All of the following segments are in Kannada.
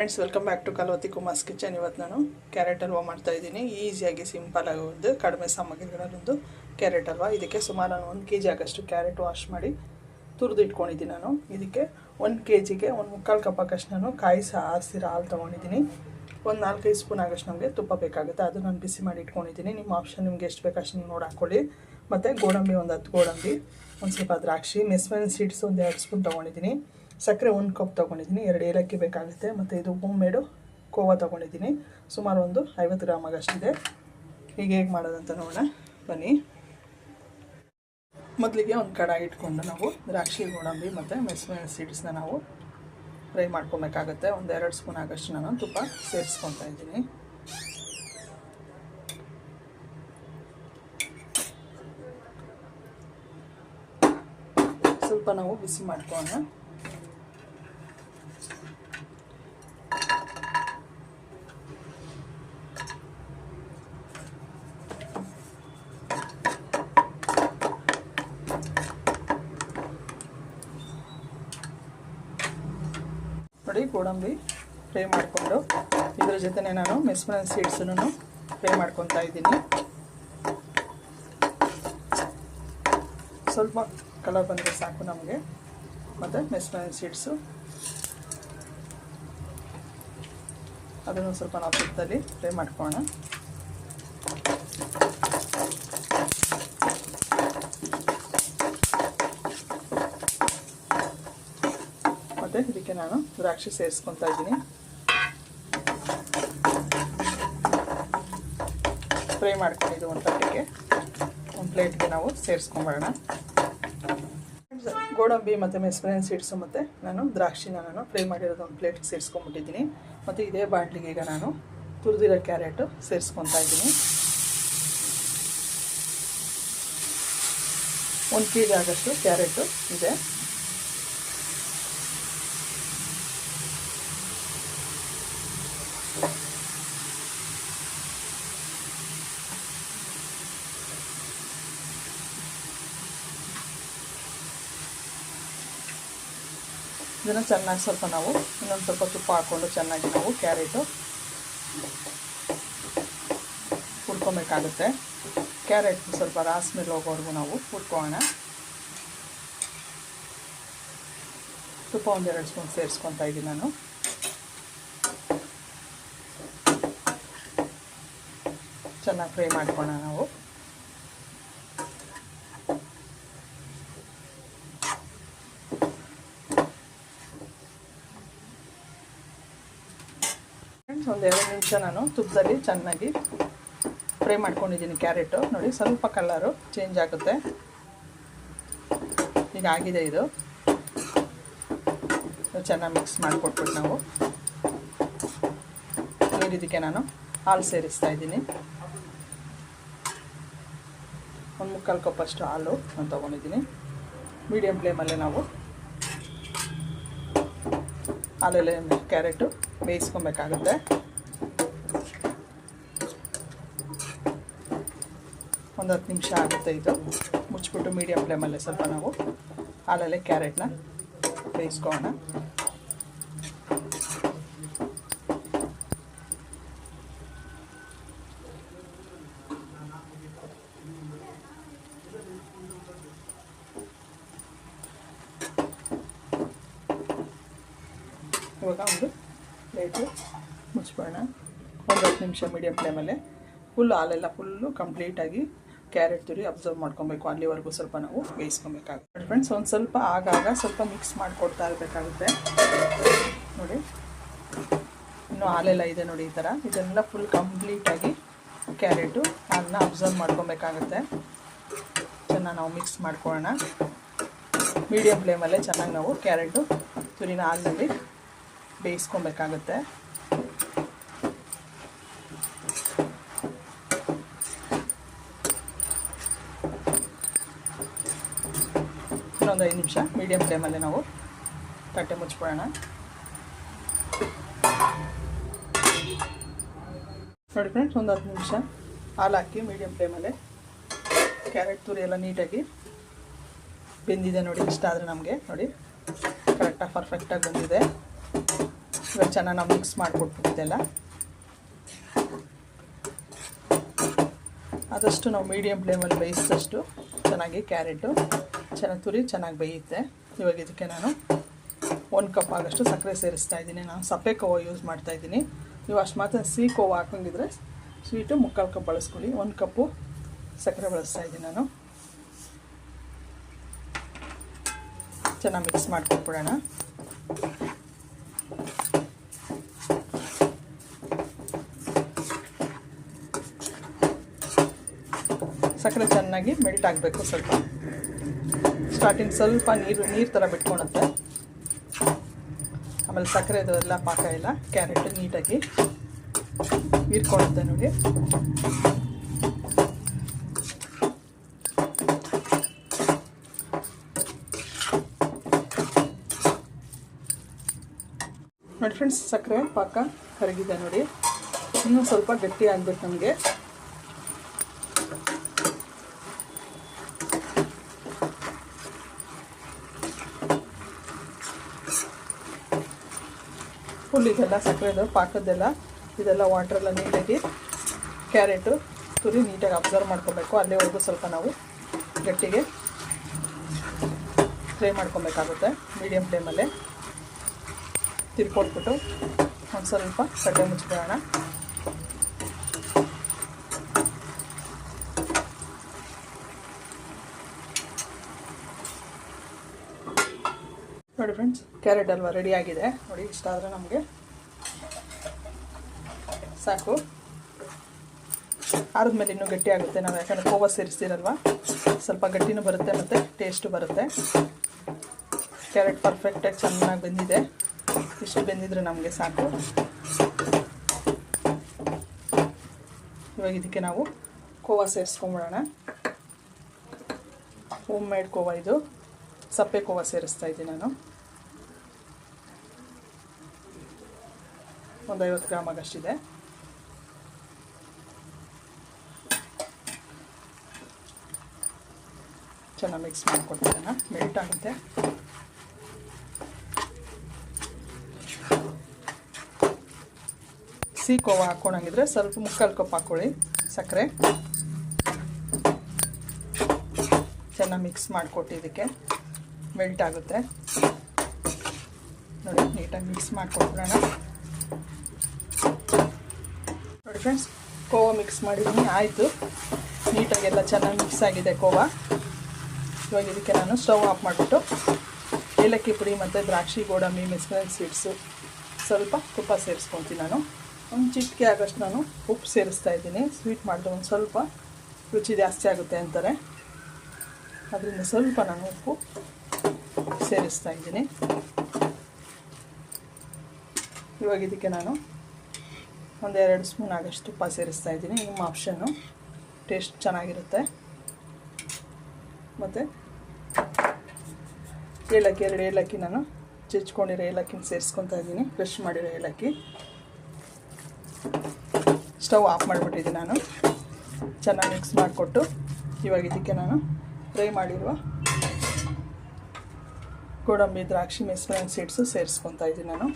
Friends welcome back to Kalavathi Kumar's kitchen ಇವತ್ತು ನಾನು ಕ್ಯಾರೆಟ್ ಹಲ್ವಾ ಮಾಡ್ತಾ ಇದ್ದೀನಿ. ಈಸಿಯಾಗಿ ಸಿಂಪಲ್ ಆಗಿ ಒಂದು ಕಡಿಮೆ ಸಾಮಗ್ರಿಗಳಲ್ಲೊಂದು ಕ್ಯಾರೆಟ್ ಹಲ್ವಾ ಇದಕ್ಕೆ ಸುಮಾರು ನಾನು ಒಂದು ಕೆ ಜಿ ಆಗೋಷ್ಟು ಕ್ಯಾರೆಟ್ ವಾಶ್ ಮಾಡಿ ತುರಿದು ಇಟ್ಕೊಂಡಿದ್ದೀನಿ ನಾನು. ಇದಕ್ಕೆ ಒಂದು ಕೆ ಜಿಗೆ ಒಂದು ಮುಕ್ಕಾಲು ಕಪ್ ಆಗಷ್ಟು ನಾನು ಕಾಯಿಸಿ ಆರಿಸಿರೋ ಹಾಲು ತೊಗೊಂಡಿದ್ದೀನಿ. ಒಂದು ನಾಲ್ಕೈದು ಸ್ಪೂನ್ ಆಗೋಷ್ಟು ನಮಗೆ ತುಪ್ಪ ಬೇಕಾಗುತ್ತೆ. ಅದು ನಾನು ಬಿಸಿ ಮಾಡಿ ಇಟ್ಕೊಂಡಿದ್ದೀನಿ. ನಿಮ್ಮ ಆಪ್ಷನ್ ನಿಮ್ಗೆ ಎಷ್ಟು ಬೇಕು ಅಷ್ಟು ನೀವು ನೋಡಿ ಹಾಕ್ಕೊಳ್ಳಿ ಮತ್ತು ಗೋಡಂಬಿ ಒಂದು ಹತ್ತು ಗೋಡಂಬಿ, ಒಂದು ಸ್ವಲ್ಪ ದ್ರಾಕ್ಷಿ ಮೆಸ್ಮೆನ್ ಸೀಡ್ಸ್ ಒಂದು ಎರಡು ಸ್ಪೂನ್ ತೊಗೊಂಡಿದ್ದೀನಿ. ಸಕ್ಕರೆ ಒಂದು ಕಪ್ ತೊಗೊಂಡಿದ್ದೀನಿ, ಎರಡು ಏಲಕ್ಕಿ ಬೇಕಾಗುತ್ತೆ. ಮತ್ತು ಇದು ಹೋಮ್ ಕೋವಾ ತೊಗೊಂಡಿದ್ದೀನಿ. ಸುಮಾರು ಒಂದು ಐವತ್ತು ಗ್ರಾಮ್ ಆಗಷ್ಟಿದೆ. ಈಗ ಹೇಗೆ ಮಾಡೋದಂತ ನೋಡೋಣ. ಬನ್ನಿ. ಮೊದಲಿಗೆ ಒಂದು ಕಡಾಯಿ ಇಟ್ಕೊಂಡು ನಾವು ದ್ರಾಕ್ಷಿ, ಗೋಡಂಬಿ ಮತ್ತು ಮೆಸ್ಮೆನ್ ಸೀಡ್ಸ್ನ ನಾವು ಫ್ರೈ ಮಾಡ್ಕೊಬೇಕಾಗುತ್ತೆ. ಒಂದು ಎರಡು ಸ್ಪೂನ್ ಆಗಷ್ಟು ನಾನು ತುಪ್ಪ ಸೇರಿಸ್ಕೊತಾ ಇದ್ದೀನಿ. ಸ್ವಲ್ಪ ನಾವು ಬಿಸಿ ಮಾಡ್ಕೊಳ್ಳೋಣ. ನೋಡಿ ಗೋಡಂಬಿ ಫ್ರೈ ಮಾಡಿಕೊಂಡು ಇದ್ರ ಜೊತೆನೆ ನಾನು ಮೆಸ್ಮರನ್ ಸೀಡ್ಸನ್ನು ಫ್ರೈ ಮಾಡ್ಕೊತಾ ಇದ್ದೀನಿ. ಸ್ವಲ್ಪ ಕಲರ್ ಬಂದರೆ ಸಾಕು ನಮಗೆ. ಮತ್ತು ಮೆಸ್ಮರನ್ ಸೀಡ್ಸು ಅದನ್ನು ಸ್ವಲ್ಪ ನಾವು ತುಪ್ಪದಲ್ಲಿ ಫ್ರೈ ಮಾಡ್ಕೊಳ್ಳೋಣ ಮತ್ತು ಇದಕ್ಕೆ ನಾನು ದ್ರಾಕ್ಷಿ ಸೇರಿಸ್ಕೊತಾ ಇದ್ದೀನಿ. ಫ್ರೈ ಮಾಡ್ಕೊಂಡಿದ್ದು ಒಂದು ತಟ್ಟೆಗೆ. ಒಂದು ಪ್ಲೇಟ್ಗೆ ನಾವು ಸೇರಿಸ್ಕೊಂಬರೋಣ. ಗೋಡಂಬಿ ಮತ್ತು ಮೆಸ್ಪರೇನ್ ಸೀಡ್ಸು ಮತ್ತು ನಾನು ದ್ರಾಕ್ಷಿನ ನಾನು ಫ್ರೈ ಮಾಡಿರೋದು ಒಂದು ಪ್ಲೇಟ್ಗೆ ಸೇರಿಸ್ಕೊಂಬಿಟ್ಟಿದ್ದೀನಿ. ಮತ್ತು ಇದೇ ಬಾಟ್ಲಿಗೆ ಈಗ ನಾನು ತುರಿದಿರೋ ಕ್ಯಾರೆಟು ಸೇರಿಸ್ಕೊತಾ ಇದ್ದೀನಿ. ಒಂದು ಕೆ ಜಿ ಆಗಷ್ಟು ಕ್ಯಾರೆಟು ಇದೆ. ಇದನ್ನು ಚೆನ್ನಾಗಿ ಸ್ವಲ್ಪ ನಾವು ಇನ್ನೊಂದು ಸ್ವಲ್ಪ ತುಪ್ಪ ಹಾಕ್ಕೊಂಡು ಚೆನ್ನಾಗಿ ನಾವು ಕ್ಯಾರೆಟು ಹುರ್ಕೊಬೇಕಾಗುತ್ತೆ. ಕ್ಯಾರೆಟ್ ಸ್ವಲ್ಪ ರಾಸ್ ಮೇಲೆ ಹೋಗೋವರೆಗೂ ನಾವು ಹುರ್ಕೋಣ ತುಪ್ಪ ಒಂದೆರಡು ಸ್ಪೂನ್ ಸೇರಿಸ್ಕೊತಾ ಇದ್ದೀನಿ ನಾನು. ಚೆನ್ನಾಗಿ ಫ್ರೈ ಮಾಡ್ಕೊಳ್ಳೋಣ ನಾವು. ಒಂದು ಎರಡು ನಿಮಿಷ ನಾನು ತುಪ್ಪದಲ್ಲಿ ಚೆನ್ನಾಗಿ ಫ್ರೈ ಮಾಡ್ಕೊಂಡಿದ್ದೀನಿ ಕ್ಯಾರೆಟು. ನೋಡಿ, ಸ್ವಲ್ಪ ಕಲ್ಲರು ಚೇಂಜ್ ಆಗುತ್ತೆ. ಈಗ ಆಗಿದೆ ಇದು. ಚೆನ್ನಾಗಿ ಮಿಕ್ಸ್ ಮಾಡಿಕೊಟ್ಬಿಟ್ಟು ನಾವು ನೀರಿದಕ್ಕೆ ನಾನು ಹಾಲು ಸೇರಿಸ್ತಾ ಇದ್ದೀನಿ. ಒಂದು ಮುಕ್ಕಾಲು ಕಪ್ಪಷ್ಟು ಹಾಲು ನಾನು ತೊಗೊಂಡಿದ್ದೀನಿ. ಮೀಡಿಯಮ್ ಫ್ಲೇಮಲ್ಲೇ ನಾವು ಹಾಲಲ್ಲೇ ಕ್ಯಾರೆಟು ಬೇಯಿಸ್ಕೊಬೇಕಾಗುತ್ತೆ. ಒಂದು ಹತ್ತು ನಿಮಿಷ ಆಗುತ್ತೆ ಇದು. ಮುಚ್ಚಿಬಿಟ್ಟು ಮೀಡಿಯಮ್ ಫ್ಲೇಮಲ್ಲೇ ಸ್ವಲ್ಪ ನಾವು ಹಾಲಲ್ಲೇ ಕ್ಯಾರೆಟ್ನ ಬೇಯಿಸ್ಕೋಣ ಇವಾಗ ಒಂದು ಪ್ಲೇಟು ಮುಚ್ಚಿಬಿಡೋಣ ಒಂದು ಹತ್ತು ನಿಮಿಷ ಮೀಡಿಯಮ್ ಫ್ಲೇಮಲ್ಲೇ ಫುಲ್ ಹಾಲೆಲ್ಲ ಫುಲ್ಲು ಕಂಪ್ಲೀಟಾಗಿ ಕ್ಯಾರೆಟ್ ತುರಿ ಅಬ್ಸರ್ವ್ ಮಾಡ್ಕೊಬೇಕು. ಅಲ್ಲಿವರೆಗೂ ಸ್ವಲ್ಪ ನಾವು ಬೇಯಿಸ್ಕೊಬೇಕಾಗುತ್ತೆ. ಫ್ರೆಂಡ್ಸ್ ಒಂದು ಸ್ವಲ್ಪ ಆಗಾಗ ಸ್ವಲ್ಪ ಮಿಕ್ಸ್ ಮಾಡಿಕೊಡ್ತಾ ಇರಬೇಕಾಗುತ್ತೆ. ನೋಡಿ. ಇನ್ನು ಹಾಲೆಲ್ಲ ಇದೆ ನೋಡಿ ಈ ಥರ. ಇದೆಲ್ಲ ಫುಲ್ ಕಂಪ್ಲೀಟಾಗಿ ಕ್ಯಾರೆಟು ಹಾಲನ್ನ ಅಬ್ಸರ್ವ್ ಮಾಡ್ಕೊಬೇಕಾಗುತ್ತೆ. ಚೆನ್ನಾಗಿ ನಾವು ಮಿಕ್ಸ್ ಮಾಡ್ಕೊಳ್ಳೋಣ. ಮೀಡಿಯಮ್ ಫ್ಲೇಮಲ್ಲೇ ಚೆನ್ನಾಗಿ ನಾವು ಕ್ಯಾರೆಟು ತುರಿನ ಹಾಲಿನಲ್ಲಿ ಬೇಯಿಸ್ಕೊಬೇಕಾಗುತ್ತೆ. ಇನ್ನೊಂದು ಐದು ನಿಮಿಷ ಮೀಡಿಯಂ ಫ್ಲೇಮಲ್ಲೇ ನಾವು ತಟ್ಟೆ ಮುಚ್ಕೊಳ್ಳೋಣ. ನೋಡಿ ಫ್ರೆಂಡ್ಸ್ ಒಂದು ಹತ್ತು ನಿಮಿಷ, ಹಾಲು ಹಾಕಿ ಮೀಡಿಯಂ ಫ್ಲೇಮಲ್ಲೇ ಕ್ಯಾರೆಟ್ ತುರಿ ಎಲ್ಲ ನೀಟಾಗಿ ಬೆಂದಿದೆ ನೋಡಿ, ಇಷ್ಟ ಆದರೆ ನಮಗೆ. ನೋಡಿ ಕರೆಕ್ಟಾಗಿ ಪರ್ಫೆಕ್ಟಾಗಿ ಬಂದಿದೆ. ಚೆನ್ನಾಗಿ ನಾವು ಮಿಕ್ಸ್ ಮಾಡಿಕೊಟ್ಬಿಟ್ಟಿದ್ದೆಲ್ಲ. ಆದಷ್ಟು ನಾವು ಮೀಡಿಯಮ್ ಫ್ಲೇಮಲ್ಲಿ ಬೇಯಿಸಿದಷ್ಟು ಚೆನ್ನಾಗಿ ಕ್ಯಾರೆಟು ಚೆನ್ನಾಗಿ ತುರಿ ಚೆನ್ನಾಗಿ ಬೇಯುತ್ತೆ. ಇವಾಗ ಇದಕ್ಕೆ ನಾನು ಒಂದು ಕಪ್ ಆಗಷ್ಟು ಸಕ್ಕರೆ ಸೇರಿಸ್ತಾ ಇದ್ದೀನಿ. ನಾನು ಸಪ್ಪೆ ಕೋವಾ ಯೂಸ್ ಮಾಡ್ತಾ ಇದ್ದೀನಿ. ನೀವು ಅಷ್ಟು ಮಾತ್ರ ಸಿಹಿ ಕೋವಾ ಹಾಕೊಂಡಿದ್ರೆ ಸ್ವೀಟು ಮುಕ್ಕಾಲು ಕಪ್ ಬಳಸ್ಕೊಳ್ಳಿ. ಒಂದು ಕಪ್ಪು ಸಕ್ಕರೆ ಬಳಸ್ತಾ ಇದ್ದೀನಿ ನಾನು. ಚೆನ್ನಾಗಿ ಮಿಕ್ಸ್ ಮಾಡ್ಕೊಟ್ಬಿಡೋಣ. ಸಕ್ಕರೆ ಚೆನ್ನಾಗಿ ಮೆಲ್ಟ್ ಆಗಬೇಕು ಸ್ವಲ್ಪ. ಸ್ಟಾರ್ಟಿಂಗ್ ಸ್ವಲ್ಪ ನೀರು ನೀರು ಥರ ಬಿಟ್ಕೊಳತ್ತೆ ಆಮೇಲೆ ಸಕ್ಕರೆದು ಎಲ್ಲ ಪಾಕ ಎಲ್ಲ ಕ್ಯಾರೆಟ್ ನೀಟಾಗಿ ಹೀರ್ಕೊಳ್ಳುತ್ತೆ ನೋಡಿ. ನೋಡಿ ಫ್ರೆಂಡ್ಸ್ ಸಕ್ಕರೆ ಪಾಕ ಕರಗಿದೆ ನೋಡಿ. ಇನ್ನೂ ಸ್ವಲ್ಪ ಗಟ್ಟಿ ಆಗಬೇಕು ನಮಗೆ. ಫುಲ್ ಇದೆಲ್ಲ ಸಕ್ಕರೆದು ಪಾಕದ್ದೆಲ್ಲ ಇದೆಲ್ಲ ವಾಟ್ರೆಲ್ಲ ನೀಟಾಗಿ ಕ್ಯಾರೆಟು ತುರಿ ನೀಟಾಗಿ ಅಬ್ಸರ್ವ್ ಮಾಡ್ಕೊಬೇಕು. ಅಲ್ಲಿವರೆಗೂ ಸ್ವಲ್ಪ ನಾವು ಗಟ್ಟಿಗೆ ಫ್ರೈ ಮಾಡ್ಕೊಬೇಕಾಗುತ್ತೆ ಮೀಡಿಯಮ್ ಫ್ಲೇಮಲ್ಲೇ ತಿರ್ಕೊಟ್ಬಿಟ್ಟು ಒಂದು ಸ್ವಲ್ಪ ಸಕ್ಕರೆ ಮುಚ್ಚಿಬಿಡೋಣ ನೋಡಿ ಫ್ರೆಂಡ್ಸ್ ಕ್ಯಾರೆಟ್ ಅಲ್ವಾ ರೆಡಿ ಆಗಿದೆ. ನೋಡಿ, ಇಷ್ಟ ಆದರೆ ನಮಗೆ. ಸಾಕು. ಆರದ್ಮೇಲೆ ಇನ್ನೂ ಗಟ್ಟಿ ಆಗುತ್ತೆ ನಾವು, ಯಾಕಂದರೆ ಕೋವ ಸೇರಿಸ್ತೀರಲ್ವ? ಸ್ವಲ್ಪ ಗಟ್ಟಿನೂ ಬರುತ್ತೆ ಮತ್ತು ಟೇಸ್ಟು ಬರುತ್ತೆ. ಕ್ಯಾರೆಟ್ ಪರ್ಫೆಕ್ಟಾಗಿ ಚೆನ್ನಾಗಿ ಬೆಂದಿದೆ. ಇಷ್ಟು ಬೆಂದಿದ್ರೆ ನಮಗೆ ಸಾಕು. ಇವಾಗ ಇದಕ್ಕೆ ನಾವು ಕೋವ ಸೇರಿಸ್ಕೊಂಬಿಡೋಣ. ಹೋಮ್ ಮೇಡ್ ಕೋವ ಇದು. ಸಪ್ಪೆ ಕೋವ ಸೇರಿಸ್ತಾ ಇದ್ದೀನಿ ನಾನು. ಒಂದು ಐವತ್ತು ಗ್ರಾಮ್ ಆಗಷ್ಟಿದೆ. ಚೆನ್ನಾಗಿ ಮಿಕ್ಸ್ ಮಾಡಿಕೊಡ್ತೀನಿ ಮೆಲ್ಟ್ ಆಗುತ್ತೆ. ಸಿಹಿ ಕೋವ ಹಾಕೊಂಡಂಗಿದ್ರೆ ಸ್ವಲ್ಪ ಮುಕ್ಕಾಲು ಕಪ್ ಹಾಕ್ಕೊಳ್ಳಿ ಸಕ್ಕರೆ. ಚೆನ್ನಾಗಿ ಮಿಕ್ಸ್ ಮಾಡಿಕೊಟ್ಟು ಇದಕ್ಕೆ ಮೆಲ್ಟ್ ಆಗುತ್ತೆ. ನೋಡಿ ನೀಟಾಗಿ ಮಿಕ್ಸ್ ಮಾಡಿಕೊಟ್ಬಿಡೋಣ ನೋಡಿ ಫ್ರೆಂಡ್ಸ್ ಕೋವಾ ಮಿಕ್ಸ್ ಮಾಡಿದ್ದೀನಿ. ಆಯಿತು. ನೀಟಾಗಿ ಎಲ್ಲ ಚೆನ್ನಾಗಿ ಮಿಕ್ಸ್ ಆಗಿದೆ ಕೋವಾ. ಇವಾಗ ಇದಕ್ಕೆ ನಾನು ಸ್ಟವ್ ಆಫ್ ಮಾಡಿಬಿಟ್ಟು ಏಲಕ್ಕಿ ಪುಡಿ ಮತ್ತು ದ್ರಾಕ್ಷಿ, ಗೋಡಂಬಿ ಮೆಸ್ಕಲ್ ಸೀಡ್ಸು ಸ್ವಲ್ಪ ತುಪ್ಪ ಸೇರಿಸ್ಕೊತೀನಿ ನಾನು. ಒಂದು ಚಿಟಿಕೆ ಆಗೋಷ್ಟು ನಾನು ಉಪ್ಪು ಸೇರಿಸ್ತಾ ಇದ್ದೀನಿ. ಸ್ವೀಟ್ ಮಾಡಿದ್ರೆ ಒಂದು ಸ್ವಲ್ಪ. ರುಚಿ ಜಾಸ್ತಿ ಆಗುತ್ತೆ ಅಂತಾರೆ. ಅದರಿಂದ ಸ್ವಲ್ಪ ನಾನು ಉಪ್ಪು ಸೇರಿಸ್ತಾ ಇದ್ದೀನಿ. ಇವಾಗ ಇದಕ್ಕೆ ನಾನು ಒಂದೆರಡು ಸ್ಪೂನ್ ಆಗಷ್ಟು ತುಪ್ಪ ಸೇರಿಸ್ತಾ ಇದ್ದೀನಿ. ನಿಮ್ಮ ಆಪ್ಷನ್ನು ಟೇಸ್ಟ್ ಚೆನ್ನಾಗಿರುತ್ತೆ. ಮತ್ತು ಏಲಕ್ಕಿ, ಎರಡು ಏಲಕ್ಕಿ ನಾನು ಚಿಚ್ಕೊಂಡಿರೋ ಏಲಕ್ಕಿನ ಸೇರಿಸ್ಕೊತಾ ಇದ್ದೀನಿ. ಫ್ರೆಶ್ ಮಾಡಿರೋ ಏಲಕ್ಕಿ. ಸ್ಟವ್ ಆಫ್ ಮಾಡಿಬಿಟ್ಟಿದ್ದೀನಿ ನಾನು. ಚೆನ್ನಾಗಿ ಮಿಕ್ಸ್ ಮಾಡಿಕೊಟ್ಟು ಇವಾಗ ಇದಕ್ಕೆ ನಾನು ಫ್ರೈ ಮಾಡಿರುವ ಗೋಡಂಬಿ, ದ್ರಾಕ್ಷಿ ಮೆಸ್ಮೆನ್ ಸೀಡ್ಸು ಸೇರಿಸ್ಕೊತಾ ಇದ್ದೀನಿ ನಾನು.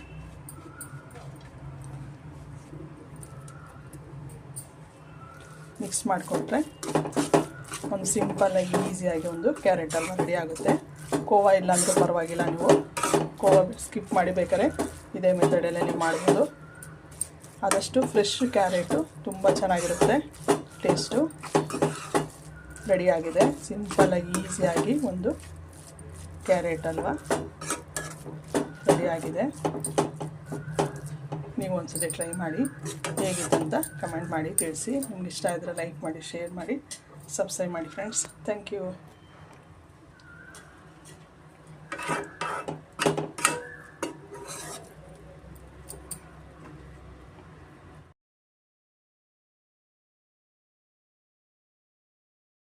ಮಿಕ್ಸ್ ಮಾಡಿಕೊಟ್ರೆ ಒಂದು ಸಿಂಪಲ್ಲಾಗಿ ಈಸಿಯಾಗಿ ಒಂದು ಕ್ಯಾರೆಟ್ ಹಲ್ವ ರೆಡಿ ಆಗುತ್ತೆ. ಕೋವಾ ಇಲ್ಲ ಅಂದರೂ ಪರವಾಗಿಲ್ಲ ನೀವು. ಕೋವಾ ಸ್ಕಿಪ್ ಮಾಡಿ ಬೇಕಾದ್ರೆ ಇದೇ ಮೆಥಡಲ್ಲೇ ನೀವು ಮಾಡ್ಬೋದು. ಆದಷ್ಟು ಫ್ರೆಶ್ ಕ್ಯಾರೆಟು ತುಂಬ ಚೆನ್ನಾಗಿರುತ್ತೆ. ಟೇಸ್ಟು ರೆಡಿಯಾಗಿದೆ ಸಿಂಪಲ್ಲಾಗಿ ಈಸಿಯಾಗಿ ಒಂದು ಕ್ಯಾರೆಟ್ ಹಲ್ವ ರೆಡಿಯಾಗಿದೆ ನೀವು ಒಂದ್ಸತಿ ಟ್ರೈ ಮಾಡಿ ಹೇಗಿತ್ತು ಅಂತ ಕಮೆಂಟ್ ಮಾಡಿ ತಿಳಿಸಿ. ನಿಮ್ಗೆ ಇಷ್ಟ ಆದರೆ ಲೈಕ್ ಮಾಡಿ ಶೇರ್ ಮಾಡಿ ಸಬ್ಸ್ಕ್ರೈಬ್ ಮಾಡಿ ಫ್ರೆಂಡ್ಸ್ ಥ್ಯಾಂಕ್ ಯು